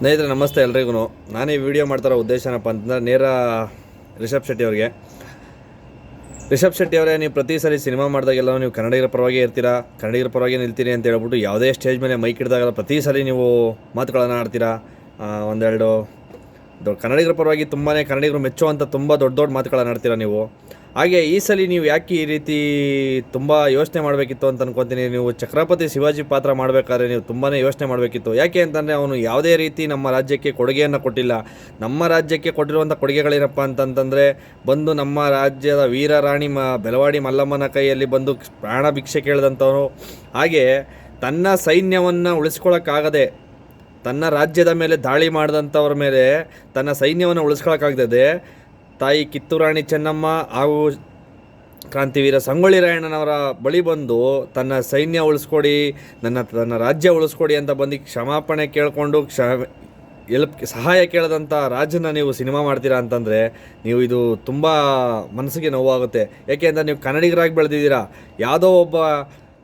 ಸ್ನೇಹಿತರೆ, ನಮಸ್ತೆ ಎಲ್ರಿಗೂ ನಾನು ವಿಡಿಯೋ ಮಾಡ್ತಾರೋ ಉದ್ದೇಶ ಏನಪ್ಪ ಅಂತಂದ್ರೆ, ನೇರ ರಿಷಬ್ ಶೆಟ್ಟಿ ಅವ್ರಿಗೆ. ರಿಷಬ್ ಶೆಟ್ಟಿ ಅವರೇ, ನೀವು ಪ್ರತಿ ಸರಿ ಸಿನಿಮಾ ಮಾಡಿದಾಗೆಲ್ಲ ನೀವು ಕನ್ನಡಿಗರ ಪರವಾಗಿ ಇರ್ತೀರಾ? ಕನ್ನಡಿಗರ ಪರವಾಗಿ ನಿಲ್ತೀರಿ ಅಂತ ಹೇಳ್ಬಿಟ್ಟು ಯಾವುದೇ ಸ್ಟೇಜ್ ಮೇಲೆ ಮೈಕ್ ಹಿಡಿದಾಗಲ್ಲ ಪ್ರತಿ ಸಲ ನೀವು ಮಾತುಗಳನ್ನು ಆಡ್ತೀರಾ? ಒಂದೆರಡು ಕನ್ನಡಿಗರ ಪರವಾಗಿ ತುಂಬಾ ಕನ್ನಡಿಗರು ಮೆಚ್ಚುವಂಥ ತುಂಬ ದೊಡ್ಡ ದೊಡ್ಡ ಮಾತುಗಳನ್ನು ಆಡ್ತೀರ ನೀವು? ಹಾಗೆ ಈ ಸಲ ನೀವು ಯಾಕೆ ಈ ರೀತಿ ತುಂಬ ಯೋಚನೆ ಮಾಡಬೇಕಿತ್ತು ಅಂತ ಅನ್ಕೊತೀನಿ. ನೀವು ಚಕ್ರಪತಿ ಶಿವಾಜಿ ಪಾತ್ರ ಮಾಡಬೇಕಾದ್ರೆ ನೀವು ತುಂಬಾ ಯೋಚನೆ ಮಾಡಬೇಕಿತ್ತು. ಯಾಕೆ ಅಂತಂದರೆ ಅವನು ಯಾವುದೇ ರೀತಿ ನಮ್ಮ ರಾಜ್ಯಕ್ಕೆ ಕೊಡುಗೆಯನ್ನು ಕೊಟ್ಟಿಲ್ಲ. ನಮ್ಮ ರಾಜ್ಯಕ್ಕೆ ಕೊಟ್ಟಿರುವಂಥ ಕೊಡುಗೆಗಳೇನಪ್ಪ ಅಂತಂತಂದರೆ, ಬಂದು ನಮ್ಮ ರಾಜ್ಯದ ವೀರ ರಾಣಿ ಮ ಬೆಲವಾಡಿ ಮಲ್ಲಮ್ಮನ ಕೈಯಲ್ಲಿ ಬಂದು ಪ್ರಾಣ ಭಿಕ್ಷೆ ಕೇಳಿದಂಥವನು ಹಾಗೆ ತನ್ನ ಸೈನ್ಯವನ್ನು ಉಳಿಸ್ಕೊಳ್ಳೋಕ್ಕಾಗದೆ ತನ್ನ ರಾಜ್ಯದ ಮೇಲೆ ದಾಳಿ ಮಾಡಿದಂಥವ್ರ ಮೇಲೆ ತನ್ನ ಸೈನ್ಯವನ್ನು ಉಳಿಸ್ಕೊಳಕ್ಕಾಗ್ತದೆ. ತಾಯಿ ಕಿತ್ತೂರಾಣಿ ಚೆನ್ನಮ್ಮ ಹಾಗೂ ಕ್ರಾಂತಿವೀರ ಸಂಗೊಳ್ಳಿ ರಾಯಣ್ಣನವರ ಬಳಿ ಬಂದು ತನ್ನ ಸೈನ್ಯ ಉಳಿಸ್ಕೊಡಿ, ನನ್ನ, ತನ್ನ ರಾಜ್ಯ ಉಳಿಸ್ಕೊಡಿ ಅಂತ ಬಂದು ಕ್ಷಮಾಪಣೆ ಕೇಳಿಕೊಂಡು ಕ್ಷ, ಎಲ್ಪ್, ಸಹಾಯ ಕೇಳದಂಥ ರಾಜನ ನೀವು ಸಿನಿಮಾ ಮಾಡ್ತೀರಾ ಅಂತಂದರೆ ನೀವು ಇದು ತುಂಬ ಮನಸ್ಸಿಗೆ ನೋವಾಗುತ್ತೆ. ಯಾಕೆಂದರೆ ನೀವು ಕನ್ನಡಿಗರಾಗಿ ಬೆಳೆದಿದ್ದೀರಾ. ಯಾವುದೋ ಒಬ್ಬ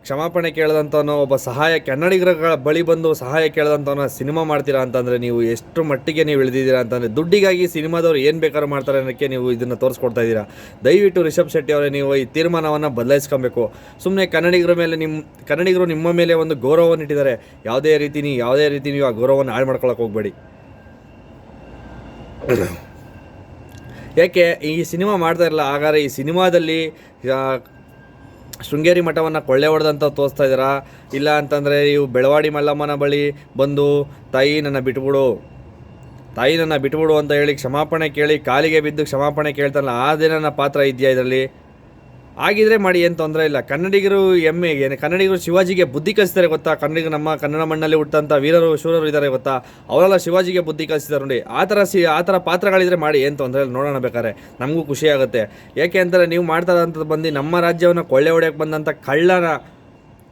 ಕ್ಷಮಾಪಣೆ ಕೇಳಿದಂಥವನು ಒಬ್ಬ ಸಹಾಯ ಕನ್ನಡಿಗರ ಬಳಿ ಬಂದು ಸಹಾಯ ಕೇಳದಂತವನ ಸಿನಿಮಾ ಮಾಡ್ತೀರಾ ಅಂತಂದರೆ ನೀವು ಎಷ್ಟು ಮಟ್ಟಿಗೆ ನೀವು ಇಳಿದಿದ್ದೀರಾ ಅಂತಂದರೆ ದುಡ್ಡಿಗಾಗಿ ಸಿನಿಮಾದವ್ರು ಏನು ಬೇಕಾದ್ರೂ ಮಾಡ್ತಾರೆ ಅನ್ನೋಕ್ಕೆ ನೀವು ಇದನ್ನು ತೋರಿಸ್ಕೊಡ್ತಾ ಇದ್ದೀರಾ. ದಯವಿಟ್ಟು ರಿಷಬ್ ಶೆಟ್ಟಿ ಅವರೇ ನೀವು ಈ ತೀರ್ಮಾನವನ್ನು ಬದಲಾಯಿಸ್ಕೊಬೇಕು. ಸುಮ್ಮನೆ ಕನ್ನಡಿಗರ ಮೇಲೆ ನಿಮ್ಮ ಕನ್ನಡಿಗರು ನಿಮ್ಮ ಮೇಲೆ ಒಂದು ಗೌರವವನ್ನು ಇಟ್ಟಿದ್ದಾರೆ. ಯಾವುದೇ ರೀತಿ ನೀವು ಯಾವುದೇ ರೀತಿ ನೀವು ಆ ಗೌರವವನ್ನು ಹಾಳು ಮಾಡ್ಕೊಳಕ್ಕೆ ಹೋಗಬೇಡಿ. ಯಾಕೆ ಈ ಸಿನಿಮಾ ಮಾಡ್ತಾ ಇರಲ್ಲ ಹಾಗಾದ್ರೆ ಈ ಸಿನಿಮಾದಲ್ಲಿ ಶೃಂಗೇರಿ ಮಠವನ್ನು ಕೊಳ್ಳೆ ಹೊಡೆದಂತ ತೋರಿಸ್ತಾ ಇದ್ದೀರಾ? ಇಲ್ಲ ಅಂತಂದರೆ ಇವು ಬೆಳವಾಡಿ ಮಲ್ಲಮ್ಮನ ಬಳಿ ಬಂದು ತಾಯಿ ನನ್ನ ಬಿಟ್ಬಿಡು. ತಾಯಿ ನನ್ನ ಬಿಟ್ಬಿಡು ಅಂತ ಹೇಳಿ ಕ್ಷಮಾಪಣೆ ಕೇಳಿ ಕಾಲಿಗೆ ಬಿದ್ದು ಕ್ಷಮಾಪಣೆ ಕೇಳ್ತಾನಲ್ಲ ಆ ನನ್ನ ಪಾತ್ರ ಇದೆಯಾ ಇದರಲ್ಲಿ? ಆಗಿದ್ರೆ ಮಾಡಿ ಏನು ತೊಂದರೆ ಇಲ್ಲ. ಕನ್ನಡಿಗರು ಎಮ್ಮೆ ಏನು ಕನ್ನಡಿಗರು ಶಿವಾಜಿಗೆ ಬುದ್ಧಿ ಕಲಿಸ್ತಾರೆ ಗೊತ್ತಾ? ಕನ್ನಡಿಗರು ನಮ್ಮ ಕನ್ನಡ ಮಣ್ಣಲ್ಲಿ ಹುಟ್ಟಂಥ ವೀರರು, ಶೂರರು ಇದ್ದಾರೆ ಗೊತ್ತಾ? ಅವರೆಲ್ಲ ಶಿವಾಜಿಗೆ ಬುದ್ಧಿ ಕಲಿಸಿದ್ದಾರೆ ನೋಡಿ. ಆ ಥರ ಸಿ, ಆ ಥರ ಪಾತ್ರಗಳಿದ್ರೆ ಮಾಡಿ ಏನು ತೊಂದರೆ ಇಲ್ಲ. ನೋಡೋಣ ಬೇಕಾದ್ರೆ. ನಮಗೂ ಖುಷಿ ಆಗುತ್ತೆ. ಯಾಕೆ ಅಂದರೆ ನೀವು ಮಾಡ್ತಾರಂಥದ್ದು ಬಂದು ನಮ್ಮ ರಾಜ್ಯವನ್ನು ಕೊಳ್ಳೆ ಹೊಡೆಯೋಕ್ಕೆ ಬಂದಂಥ ಕಳ್ಳನ,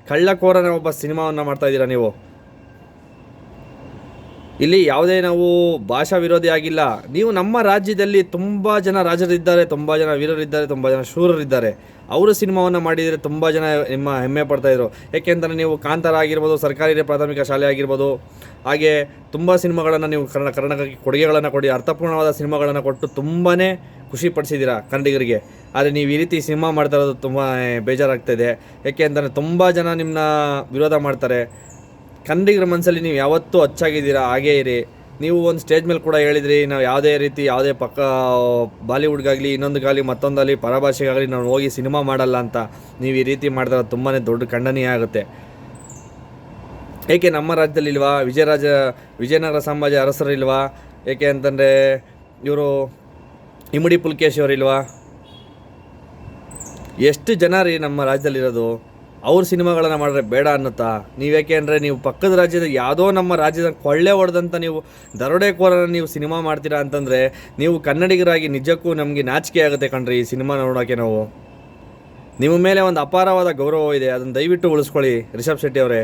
ಕಳ್ಳಕೋರನ ಒಬ್ಬ ಸಿನಿಮಾವನ್ನು ಮಾಡ್ತಾ ಇದ್ದೀರಾ ನೀವು? ಇಲ್ಲಿ ಯಾವುದೇ ನಾವು ಭಾಷಾ ವಿರೋಧಿ ಆಗಿಲ್ಲ. ನೀವು ನಮ್ಮ ರಾಜ್ಯದಲ್ಲಿ ತುಂಬ ಜನ ರಾಜರಿದ್ದಾರೆ, ತುಂಬ ಜನ ವೀರರಿದ್ದಾರೆ, ತುಂಬ ಜನ ಶೂರರಿದ್ದಾರೆ. ಅವರು ಸಿನಿಮಾವನ್ನು ಮಾಡಿದರೆ ತುಂಬ ಜನ ನಿಮ್ಮ ಹೆಮ್ಮೆ ಪಡ್ತಾಯಿದ್ರು ಏಕೆಂದರೆ ನೀವು ಕಾಂತಾರ ಆಗಿರ್ಬೋದು, ಸರ್ಕಾರಿ ಪ್ರಾಥಮಿಕ ಶಾಲೆ ಆಗಿರ್ಬೋದು, ಹಾಗೆ ತುಂಬ ಸಿನಿಮಾಗಳನ್ನು ನೀವು ಕನ್ನಡ ಕರ್ನಾಟಕಕ್ಕೆ ಕೊಡುಗೆಗಳನ್ನು ಕೊಡಿ, ಅರ್ಥಪೂರ್ಣವಾದ ಸಿನಿಮಾಗಳನ್ನು ಕೊಟ್ಟು ತುಂಬಾ ಖುಷಿ ಪಡಿಸಿದ್ದೀರಾ ಕನ್ನಡಿಗರಿಗೆ. ಆದರೆ ನೀವು ಈ ರೀತಿ ಸಿನಿಮಾ ಮಾಡ್ತಾ ಇರೋದು ತುಂಬ ಬೇಜಾರಾಗ್ತಾಯಿದೆ ಏಕೆಂದರೆ ತುಂಬ ಜನ ನಿಮ್ಮನ್ನ ವಿರೋಧ ಮಾಡ್ತಾರೆ. ಕನ್ನಡಿಗರ ಮನಸ್ಸಲ್ಲಿ ನೀವು ಯಾವತ್ತೂ ಅಚ್ಚಾಗಿದ್ದೀರಾ, ಹಾಗೇ ಇರಿ. ನೀವು ಒಂದು ಸ್ಟೇಜ್ ಮೇಲೆ ಕೂಡ ಹೇಳಿದ್ರಿ, ನಾವು ಯಾವುದೇ ರೀತಿ, ಯಾವುದೇ ಪಕ್ಕ ಬಾಲಿವುಡ್ಗಾಗಲಿ ಇನ್ನೊಂದಕ್ಕಾಗಲಿ ಮತ್ತೊಂದಾಗಲಿ, ಪರಭಾಷೆಗಾಗಲಿ ನಾವು ಹೋಗಿ ಸಿನಿಮಾ ಮಾಡಲ್ಲ ಅಂತ ನೀವು ಈ ರೀತಿ ಮಾಡಿದ್ರೆ ತುಂಬಾ ದೊಡ್ಡ ಖಂಡನೀಯ ಆಗುತ್ತೆ. ಏಕೆ ನಮ್ಮ ರಾಜ್ಯದಲ್ಲಿ ಇಲ್ವಾ? ವಿಜಯರಾಜ, ವಿಜಯನಗರ ಸಾಮ್ರಾಜ್ಯ ಅರಸರಿಲ್ವಾ ಏಕೆ ಅಂತಂದರೆ ಇವರು ಇಮ್ಮಡಿ ಪುಲ್ಕೇಶ್ ಅವರಿಲ್ವಾ ಎಷ್ಟು ಜನ ರೀ ನಮ್ಮ ರಾಜ್ಯದಲ್ಲಿರೋದು ಅವ್ರ ಸಿನಿಮಾಗಳನ್ನು ಮಾಡಿದ್ರೆ ಬೇಡ ಅನ್ನುತ್ತಾ? ನೀವೇಕೆ ಅಂದರೆ ನೀವು ಪಕ್ಕದ ರಾಜ್ಯದ ಯಾವುದೋ ನಮ್ಮ ರಾಜ್ಯದ ಕೊಳ್ಳೆ ಹೊಡೆದಂಥ ನೀವು ದರೋಡೆಕೋರನ ನೀವು ಸಿನಿಮಾ ಮಾಡ್ತೀರಾ ಅಂತಂದರೆ ನೀವು ಕನ್ನಡಿಗರಾಗಿ ನಿಜಕ್ಕೂ ನಮಗೆ ನಾಚಿಕೆ ಆಗುತ್ತೆ ಕಣ್ರಿ ಈ ಸಿನಿಮಾ ನೋಡೋಕ್ಕೆ ನಾವು. ನಿಮ್ಮ ಮೇಲೆ ಒಂದು ಅಪಾರವಾದ ಗೌರವ ಇದೆ. ಅದನ್ನು ದಯವಿಟ್ಟು ಉಳಿಸ್ಕೊಳ್ಳಿ. ರಿಷಬ್ ಶೆಟ್ಟಿ ಅವರೇ.